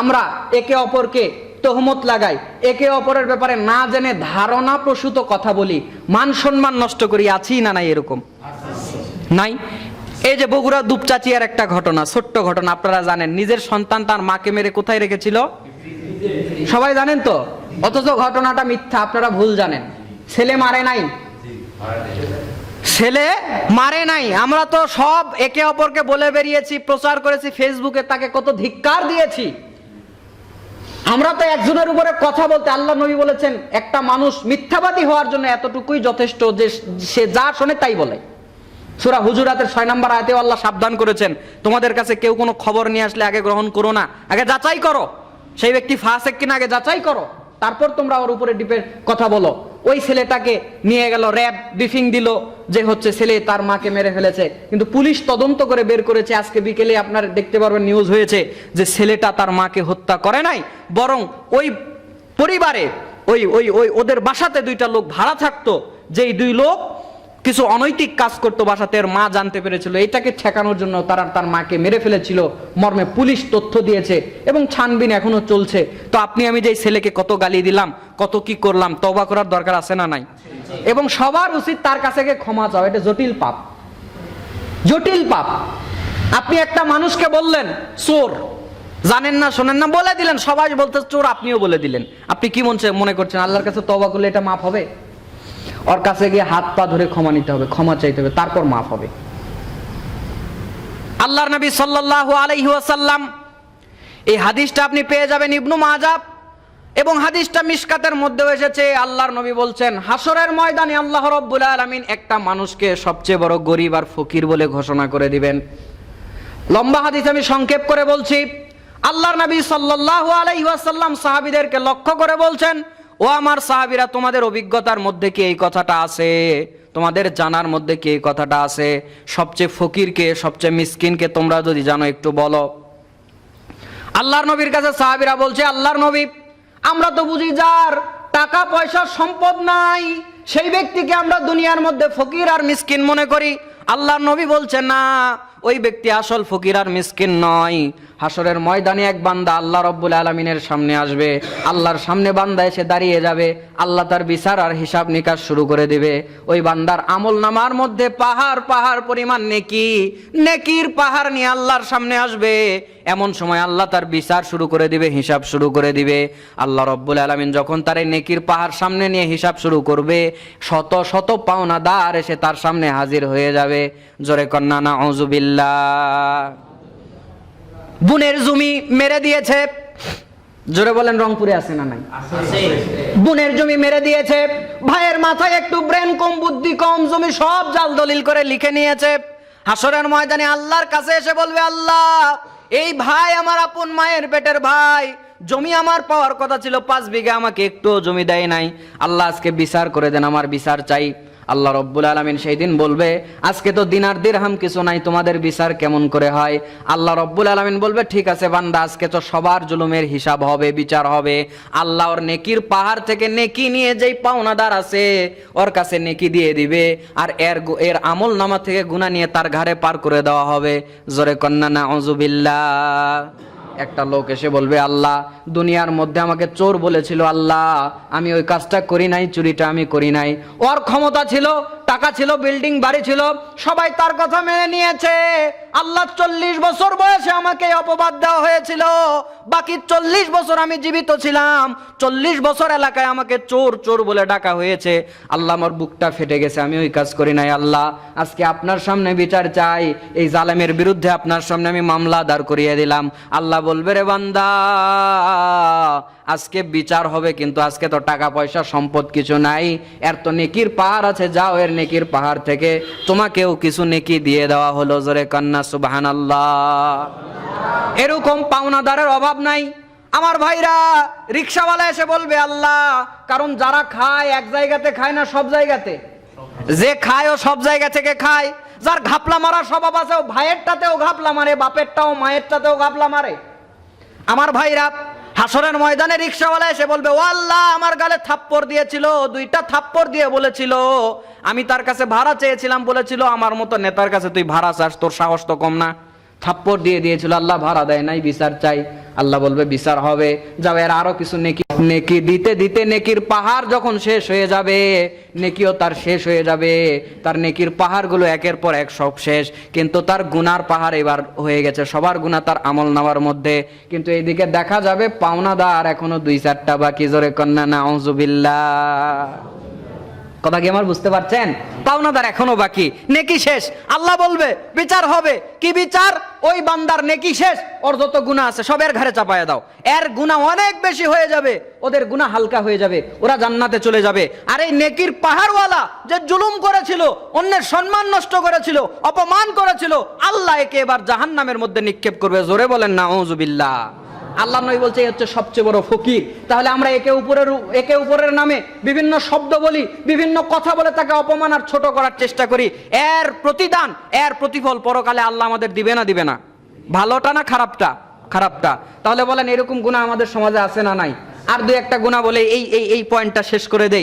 আমরা একে অপরকে তহমত লাগাই, একে অপরের ব্যাপারে না জেনে ধারণা প্রসূত কথা বলি, মান সম্মান নষ্ট করি, আছি না নাই এরকম? নাই? এই যে বগুড়া দুপচাচিয়ার একটা ঘটনা, ছোট্ট ঘটনা, আপনারা জানেন, নিজের সন্তান তার মাকে মেরে কোথায় রেখেছিল? সবাই জানেন তো? অথচ ঘটনাটা মিথ্যা, আপনারা ভুল জানেন। ছেলে মারে নাই? ছেলে মারে নাই? আমরা তো সব একে অপরকে বলে বেরিয়েছি, প্রচার করেছি ফেসবুকে তাকে কত ধিক্কার দিয়েছি। আমরা তো একজনের উপরে কথা বলতে আল্লাহ নবী বলেছেন, একটা মানুষ মিথ্যাবাদী হওয়ার জন্য এতটুকুই যথেষ্ট যে সে যা শোনে তাই বলে। সুরা হুজুরাতের ছয় নম্বর আয়তে আল্লাহ সাবধান করেছেন, তোমাদের কাছে কেউ কোনো খবর নিয়ে আসলে আগে গ্রহণ করো না, আগে যাচাই করো। সেই ব্যক্তি ফাঁসে কিনা আগে যাচাই করো, তারপর তোমরা ওর উপরে ডিপেন্ড কথা বলো। ওই ছেলেটাকে নিয়ে গেল, র্যাব ব্রিফিং দিল যে হচ্ছে ছেলে তার মাকে মেরে ফেলেছে। কিন্তু পুলিশ তদন্ত করে বের করেছে। আজকে বিকেলে আপনার দেখতে পারবেন নিউজ হয়েছে যে ছেলেটা তার মাকে হত্যা করে নাই, বরং ওই পরিবারে ওই ওই ওই ওদের বাসাতে দুইটা লোক ভাড়া থাকতো। যেই দুই লোক কিছু অনৈতিক কাজ করতো বাসাতে, এর মা জানতে পেরেছিল। এটাকে ঠেকানোর জন্য তারা তার মাকে মেরে ফেলেছিল। মর্মে পুলিশ তথ্য দিয়েছে এবং ছানবিন এখনও চলছে। তো আপনি, আমি যে ছেলেকে কত গালি দিলাম, কত কি করলাম তবা করার দরকার আছে না নাই? এবং সবার উচিত তার কাছে গিয়ে ক্ষমা চাও এটা জটিল পাপ। জটিল পাপ। আপনি একটা মানুষকে বললেন, চোর। জানেন না, শোনেন না, বলে দিলেন। সবাই বলতে চোর আপনিও বলে দিলেন। আপনি কি মনে মনে করছেন, আল্লাহর কাছে তবা করলে এটা মাফ হবে? ওর কাছে গিয়ে হাত পা ধরে ক্ষমা নিতে হবে, ক্ষমা চাইতে হবে, তারপর মাফ হবে। আল্লাহর নবী সাল্লাল্লাহু আলাইহি ওয়াসাল্লাম, এই হাদিসটা আপনি পেয়ে যাবেন ইবনু মাজাব এবং হাদিসটা মিশকাতের মধ্যেও এসেছে। আল্লাহর নবী বলছেন হাসরের ময়দানে আল্লাহ রব্বুল আলামিন একটা মানুষকে সবচেয়ে বড় গরিব আর ফকির বলে ঘোষণা করে দিবেন। লম্বা হাদিস আমি সংক্ষেপ করে বলছি। আল্লাহর নবী সাল্লাল্লাহু আলাইহি ওয়াসাল্লাম সাহাবীদেরকে লক্ষ্য করে বলছেন ও আমার সাহাবীরা, তোমাদের অভিজ্ঞতার মধ্যে কি এই কথাটা আছে? তোমাদের জানার মধ্যে কি এই কথাটা আছে? সবচেয়ে ফকিরকে, সবচেয়ে মিসকিনকে তোমরা যদি জানো একটু বলো। আল্লাহর নবীর কাছে সাহাবীরা বলছে, আল্লাহর নবী, আমরা তো বুঝি যার টাকা, পয়সা, সম্পদ নাই, সেই ব্যক্তিকে আমরা দুনিয়ার মধ্যে ফকির আর মিসকিন মনে করি। আল্লাহর নবী বলছে, না ওই ব্যক্তি আসল ফকির আর মিসকিন নয়। হাসরের ময়দানে এক বান্দা আল্লাহ রব্বুল আলমিনের সামনে আসবে। আল্লাহর সামনে বান্দা এসে দাঁড়িয়ে যাবে। আল্লাহ তার বিচার আর হিসাব নিকাশ শুরু করে দিবে। ওই বান্দার আমল নামার মধ্যে পাহাড় পাহাড় পরিমাণ নেকি। নেকির পাহাড় নিয়ে আল্লাহর সামনে আসবে। এমন সময় আল্লাহ তার বিচার শুরু করে দিবে হিসাব শুরু করে দিবে। আল্লাহ রব্বুল আলমিন যখন তার এই নেকির পাহাড় সামনে নিয়ে হিসাব শুরু করবে শত শত পাওনাদার এসে তার সামনে হাজির হয়ে যাবে। জোরে কন্যা না অজুবিল্লা বুনের জমি মেরে দিয়েছে। জোরে বলেন রংপুরে আছে না নাই? বুনের জমি মেরে দিয়েছে। ভাইয়ের মাথায় একটু ব্রেন কম বুদ্ধি কম জমি সব জাল দলিল করে লিখে নিয়েছে। হাসরের ময়দানে আল্লাহর কাছে এসে বলবে আল্লাহ এই ভাই আমার আপন মায়ের পেটের ভাই। জমি আমার পাওয়ার কথা ছিল, পাঁচ বিঘা আমাকে একটু জমি দেয় নাই। আল্লাহ আজকে বিচার করে দেন, আমার বিচার চাই। আল্লাহ রব্বুল আলমিন সেই দিন বলবে, আজকে তো দিনার দিরহাম কিছু নাই, তোমাদের বিচার কেমন করে হয়? আল্লাহ রব্বুল আলমিন বলবে, ঠিক আছে বান্দা, আজকে তো সবার জুলুমের হিসাব হবে, বিচার হবে। আল্লাহ ওর নেকির পাহাড় থেকে নেকি নিয়ে যেই পাওনাদার আছে, ওর কাছে নেকি দিয়ে দিবে আর এর এর আমল নামা থেকে গুণা নিয়ে তার ঘাড়ে পার করে দেওয়া হবে। জোরে কন্যা না অজুবিল্লা একটা লোক এসে বলবে, আল্লাহ, দুনিয়ার মধ্যে আমাকে চোর বলেছিল, আল্লাহ, আমি ওই কাজটা করি নাই, চুরিটা আমি করি নাই। ওর ক্ষমতা ছিল টাকা ছিল বিল্ডিং বাড়ি ছিল, সবাই তার কথা মেনে নিয়েছে। আল্লাহ চল্লিশ বছর বয়সে আমাকে অপবাদ দেওয়া হয়েছিল। বাকি চল্লিশ বছর আমি জীবিত ছিলাম। চল্লিশ বছর এলাকায় আমাকে চোর চোর বলে ডাকা হয়েছে। আল্লাহ আমার বুকটা ফেটে গেছে, আমি ওই কাজ করি নাই, আল্লাহ। আজকে আপনার সামনে বিচার চাই। এই জালেমের বিরুদ্ধে আপনার সামনে আমি মামলা দাঁড় করিয়ে দিলাম। আল্লাহ বলবে, রে বান্দা আজকে বিচার হবে, কিন্তু আজকে তো টাকা পয়সা, সম্পদ কিছু নাই। এর তো নেকির পাহাড় আছে, যাও এর নেকির পাহাড় থেকে। তোমাকেও কিছু নেকি দিয়ে দেওয়া হলো, জোরে কন্যা সুবাহান এরকম পাওনাদারের অভাব নাই। আমার ভাইরা, রিক্সাওয়ালা এসে বলবে, আল্লাহ, কারণ যারা খায়, এক জায়গাতে খায় না সব জায়গাতে। যে খায়, ও সব জায়গা থেকে খায়। যার ঘাপলা মারা স্বভাব আছে, ও ভাইয়েরটাতেও ঘাপলা মারে, বাপেরটাও মায়েরটাতেও ঘাপলা মারে। আমার ভাইরা হাসরের ময়দানে রিক্সাওয়ালা এসে বলবে ও আল্লাহ আমার গালে থাপ্পড় দিয়েছিল, দুইটা থাপ্পড় দিয়ে বলেছিল, আমি তার কাছে ভাড়া চেয়েছিলাম, বলেছিল, আমার মতো নেতার কাছে তুই ভাড়া চাস, তোর সাহস তো কম না। থাপ্পড় দিয়ে দিয়েছিল, আল্লাহ ভাড়া দেয় নাই, বিচার চাই। আল্লাহ বলবে, বিচার হবে। যাও, এর আরও কিছু নেকি নেকি দিতে দিতে নেকির পাহাড় যখন শেষ হয়ে যাবে, নেকিও তার শেষ হয়ে যাবে। তার নেকির পাহাড়গুলো একের পর এক সব শেষ। কিন্তু তার গুনার পাহাড় এবার হয়ে গেছে। সবার গুণা তার আমল নামার মধ্যে। কিন্তু এইদিকে দেখা যাবে পাওনাদার এখনও দুই চারটা বাকি। জোরে কন্যা না কথা কি আমার বুঝতে পারছেন? পাওনাদার এখনও বাকি। নেকি শেষ। আল্লাহ বলবে, বিচার হবে। কি বিচার? ওই বান্দার নেকি শেষ। ওর যত গুণা আছে সবের ঘরে চাপায় দাও। এর গুণা অনেক বেশি হয়ে যাবে। ওদের গুণা হালকা হয়ে যাবে। ওরা জান্নাতে চলে যাবে। আর এই নেকির পাহাড়ওয়ালা যে জুলুম করেছিল, অন্যের সম্মান নষ্ট করেছিল, অপমান করেছিল, আল্লাহ একে এবার জাহান্নামের মধ্যে নিক্ষেপ করবে। জোরে বলেন না ওজুবিল্লাহ আল্লাহ নবী বলছে এ হচ্ছে সবচেয়ে বড় ফকির। তাহলে আমরা একে উপরের একে উপরের নামে বিভিন্ন শব্দ বলি, বিভিন্ন কথা বলে তাকে অপমান আর ছোট করার চেষ্টা করি। এর প্রতিদান, এর প্রতিফল পরকালে আল্লাহ আমাদের দিবে না দিবে না। ভালোটা না খারাপটা? খারাপটা। তাহলে বলেন, এরকম গুণা আমাদের সমাজে আছে না নাই? আর দু একটা গুণা বলে, এই এই এই পয়েন্টটা শেষ করে দেই।